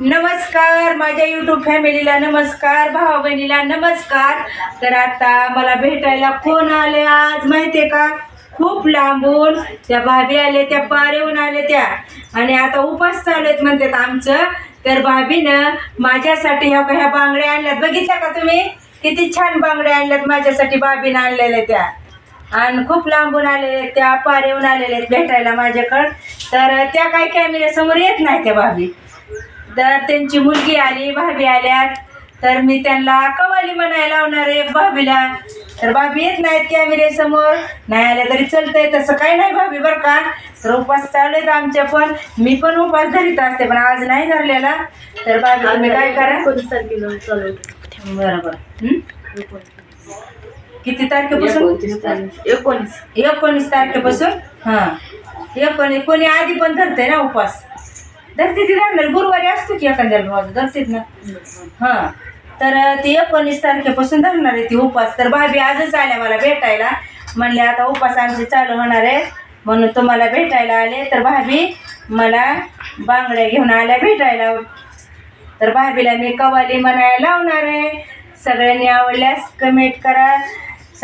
नमस्कार माझ्या युट्यूब फॅमिलीला नमस्कार भावा बहिणीला नमस्कार. तर आता मला भेटायला कोण आले आज माहितीये का? खूप लांबून त्या भाभी आले त्या पार येऊन आले त्या. आणि आता उपास चालू आहेत म्हणतात आमचं. तर भाभीनं माझ्यासाठी ह्या ह्या बांगड्या आणल्यात. बघितल्या का तुम्ही? किती छान बांगड्या आणल्यात माझ्यासाठी भाभीनं आणलेल्या त्या. आणि खूप लांबून आलेले त्या पार येऊन आलेले आहेत भेटायला माझ्याकडं. तर त्या काही कॅमेऱ्यासमोर येत नाही त्या भाभी. तर त्यांची मुलगी आली भाभी आल्यात. तर मी त्यांना कवाली म्हणायला लावणार आहे भाभीला. तर भाभी येत नाहीत कॅमेऱ्यासमोर नाही आल्या तरी चालतंय तसं काही नाही भाभी बरं का. तर उपास चालू आहेत आमच्या पण. मी पण उपास धरीत असते पण आज नाही धरलेला. तर भाभी तुम्ही काय करा? बरोबर. हं? किती तारखेपासून? एकोणीस. एकोणीस तारखेपासून? हां. एकोणीस. कोणी आधी पण धरते ना उपवास? धरते ती धरणार गुरुवारी असतो की एखाद्याला माझं धरतीत ना? हां. तर ती एकोणीस तारखेपासून धरणार आहे ती उपास. तर भाभी आजच आल्या मला भेटायला. म्हणले आता उपास आमचे चालू होणार आहे. म्हणून तुम्हाला भेटायला आले. तर भाभी मला बांगड्या घेऊन आल्या भेटायला. तर भाभीला मी कवाली म्हणायला लावणार आहे. सगळ्यांनी आवडल्यास कमेंट करा.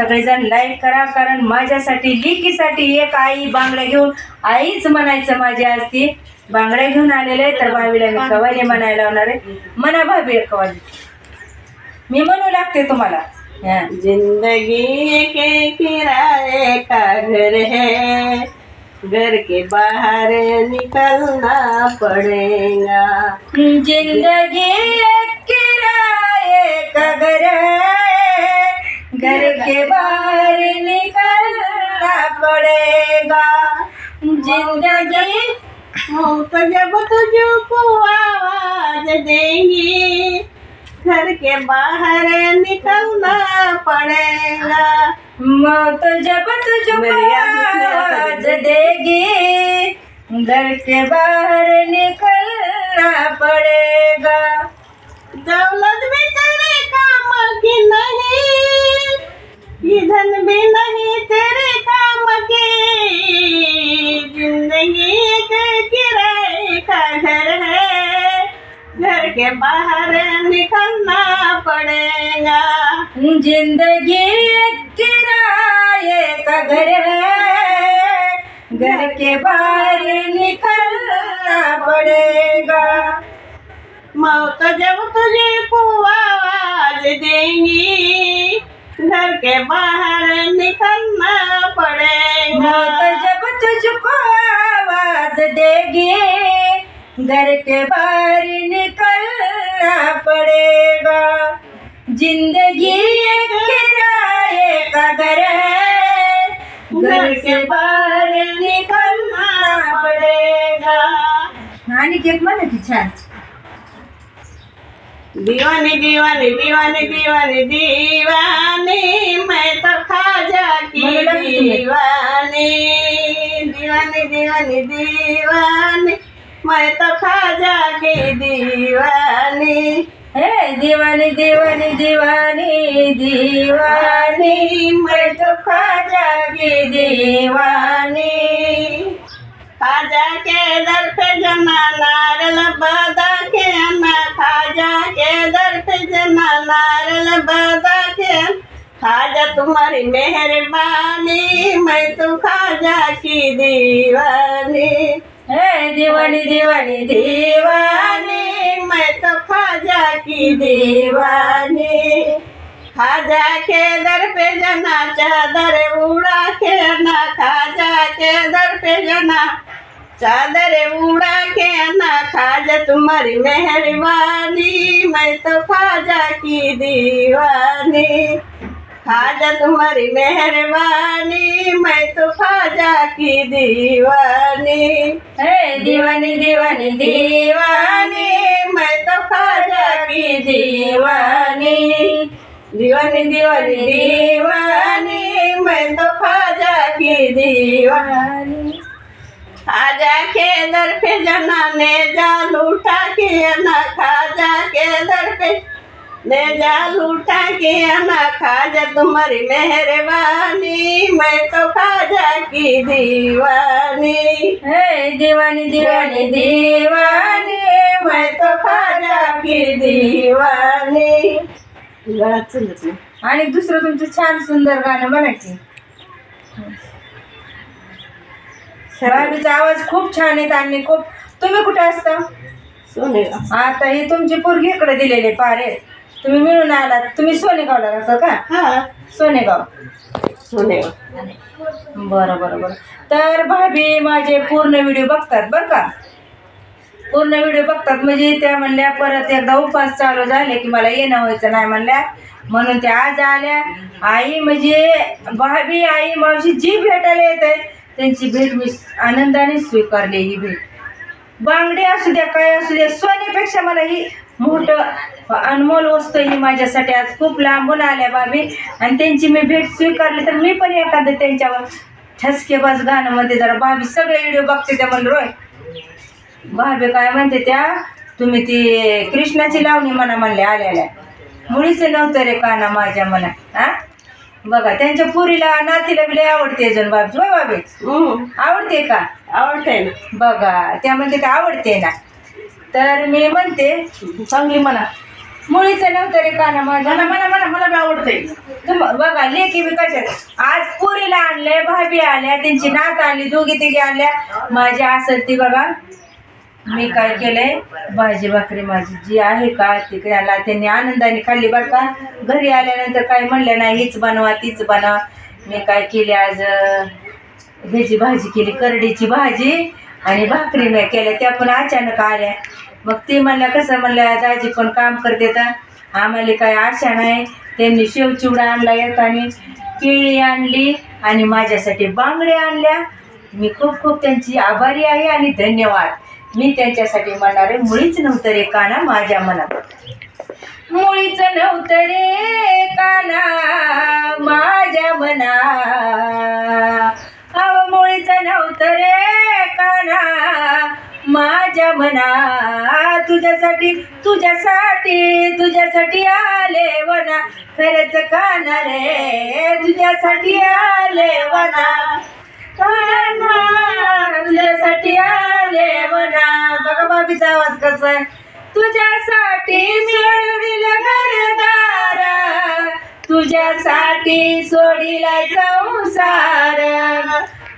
सगळेजण लाईक करा कारण माझ्यासाठी लिकीसाठी एक आई बांगड्या घेऊन आईच म्हणायचं माझी आज ती बांगड्या घेऊन आलेले आहे तर भाभीला मी कवाली म्हणायला लावणार आहे. म्हणा भाभी एक कवाली मी म्हणू लागते तुम्हाला. जिंदगी के किराए का घर है घर के बाहर निकलना पड़ेगा। जिंदगी एक जिंदगी मौत जब तुझको आवाज देंगी घर के बाहर निकलना पड़ेगा मौत जब तुझे आवाज देगी घर के बाहर निकलना पड़ेगा दौलत भी तेरे काम की नहीं ये धन भी नहीं तेरे के बाहर निकलना पड़ेगा। जिंदगी एक किराए का घर है। घर के बाहर निकलना पड़ेगा। मौत जब तुझे को आवाज देंगी घर के बाहर निकलना पड़ेगा। मौत जब तुझको आवाज देगी घर के बाहर निकलना पड़ेगा जिंदगी एक किराए का घर है। घर के बाहर निकलना पड़ेगा। आणि केक म्हणा की छान। दीवानी दीवानी दीवानी दीवानी दीवानी मैं तो खाजा की. दीवानी। दीवानी दीवानी दीवानी मैं तो खाजा की दीवानी। हे दिवानी दिवानी दिवानी दीवानी मैं तो खा की दीवानी. खाजा के दर पे जमा नारल बदा के ना खाजा के दर पे जमा नारल बदा के खाजा तुम्हारी मेहरबानी मैं तो खाजा की दीवानी. हे दिवाणी दीवानी दीवानी मैं तो खाजा की देवानी. खाजा के दर पे जना चादर उड़ा के ना खाजा के दर पे जना चादर उड़ा के ना खाजा तुम्हारी मेहरबानी मैं तो खाजा की दीवानी. खाजा तुम्हारी मेहरबानी, मैं तो खाजा की दीवानी। हे दीवानी दीवानी दीवानी, मैं तो खाजा की दीवानी। दीवानी दीवानी दीवानी, मैं तो खाजा की दीवानी। खाजा के दर पे जना ने जा लूटा के, ना खाजा के दर पे ने जा लूटा के ना खाजा तुम्हारी मेहरबानी मैं तो खाजा की दीवानी। हे दीवानी दीवानी दीवानी। मैं तो खा की दिवानी। गाणं चालत नाही. आणि दुसरं तुमचं छान सुंदर गाणं म्हणा की. भाभीचा आवाज खूप छान आहे आणि खूप तुम्ही कुठे असता? सोनेगाव. आता ही तुमची पोरगी इकडे दिलेली पारे. तुम्ही मिळून आलात तुम्ही सोनेगावला राहता का? हा. सोनेगाव सोनेगाव बरं बरं बरं. तर भाभी माझे पूर्ण व्हिडिओ बघतात बरं का? पूर्ण व्हिडिओ बघतात म्हणजे त्या म्हणल्या परत एकदा उपास चालू झाले की मला येणं व्हायचं नाही म्हणल्या. म्हणून त्या आज आल्या. आई म्हणजे भाभी आई मावशी जी भेटायला येते त्यांची भेट मी आनंदाने स्वीकारली ही भेट. बांगडे असू द्या काय असू द्या सोन्यापेक्षा मला ही मोठं अनमोल वस्तू ही माझ्यासाठी आज खूप लांबून आल्या बाबी आणि त्यांची मी भेट स्वीकारली तर मी पण एखादं त्यांच्यावर ठसकेबाज गाणं म्हणते जरा भाभी सगळे व्हिडिओ बघते त्या म्हणलं रोय. भाभी काय म्हणते त्या तुम्ही ती कृष्णाची लावणी म्हणा म्हणले आलेल्या मुळीच नव्हतं रे काना माझ्या मनात हा बघा त्यांच्या पुरीला नातीला बी लय आवडते अजून बाबी होय बाबी. आवडते का? आवडतंय ना. बघा त्यामध्ये ते आवडते ना. तर मी म्हणते चांगली म्हणा. मुळीचं नव्हतं रे काना माझ्या. म्हणा म्हणा म्हणा मला बी आवडतंय. तुम- बघा लेकी बी कशात आज पुरीला आणले भाभी आल्या त्यांची नात आली दोघी तिघी आल्या. माझ्या असेल ती बघा मी काय केलंय? भाजी भाकरी माझी जी आहे का ती त्याला त्यांनी आनंदाने खाल्ली बरं का. घरी आल्यानंतर काय म्हणलं नाही हीच बनवा तीच बनवा. मी काय केली आज ह्याची भाजी केली करडीची भाजी आणि भाकरी मी केल्या त्या पण अचानक आल्या. मग ते म्हणल्या कसं म्हणलं दाजी पण काम करते तर आम्हाला काय आशा नाही. त्यांनी शेवचिवडा आणला येत आणि केळी आणली आणि माझ्यासाठी बांगड्या आणल्या. मी खूप खूप त्यांची आभारी आहे आणि धन्यवाद. मी त्यांच्यासाठी म्हणणारे मुळीच नव्हतं रे काना माझ्या मनात. मुळीच नव्हतं रे काना माझ्या मना अव मुळीच नव्हतं रे काना माझ्या मना तुझ्यासाठी तुझ्यासाठी तुझ्यासाठी आले वना. खरंच कान रे तुझ्यासाठी आले वना. तुझ्यासाठी आले वना. बघा बाबीचा आवाज कसा आहे. तुझ्यासाठी सोडील घरदार. तुझ्यासाठी सोडीला संसार.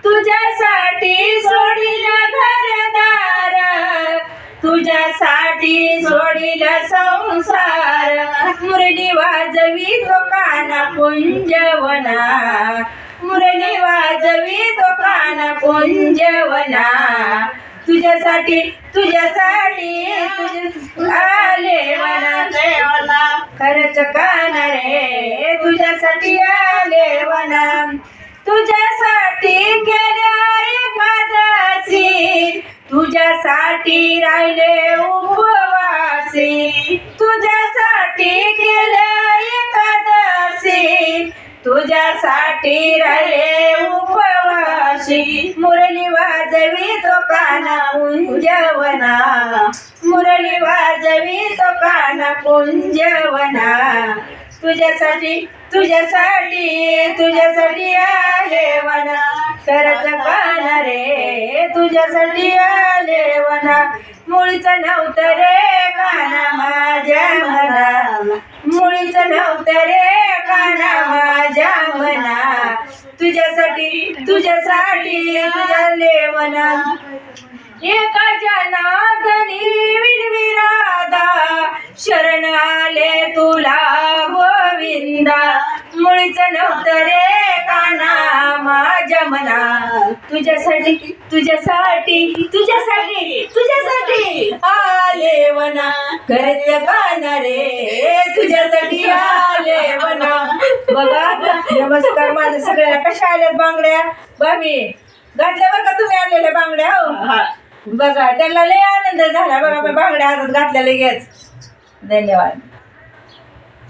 तुझ्यासाठी सोडील घरदार. तुझ्यासाठी सोडील संसार. मुरली वाजवी तो काना कुंजवना मुरली वाजवी तो काना कुंजवना तुझ्यासाठी तुझ्यासाठी आले मला. खरच कान रे? तुझ्यासाठी आले वना तुझ्यासाठी गेल्या एकादशी तुझ्यासाठी राहिले उपवासी. तुझ्यासाठी केले एकादशी. तुझ्यासाठी राहिले उपवासी. मुरली वाजवी तो काना कुंजवना मुरली वाजवी तो काना कुंजवना तुझ्यासाठी तुझ्यासाठी तुझ्यासाठी आले वना. करत काना रे. तुझ्यासाठी आले वना. मुळीच नव्हतं रे काना माझ्या मना. मुळीच नव्हतं रे काना माझ्या मना. तुझ्यासाठी तुझ्यासाठी तुझ्या लेवना एका जना तुझ्यासाठी तुझ्यासाठी तुझ्यासाठी तुझ्यासाठी आले वना. खरंच काना रे तुझ्यासाठी आले वना. बघा नमस्कार माझ्या सगळ्या कशा आल्यात बांगड्या? बाबी घातल्यावर का तुम्ही आणलेल्या बांगड्या हो? हा. बघा त्यांना लय आनंद झाला. बघा बांगड्या हातात घातल्या लगेच धन्यवाद.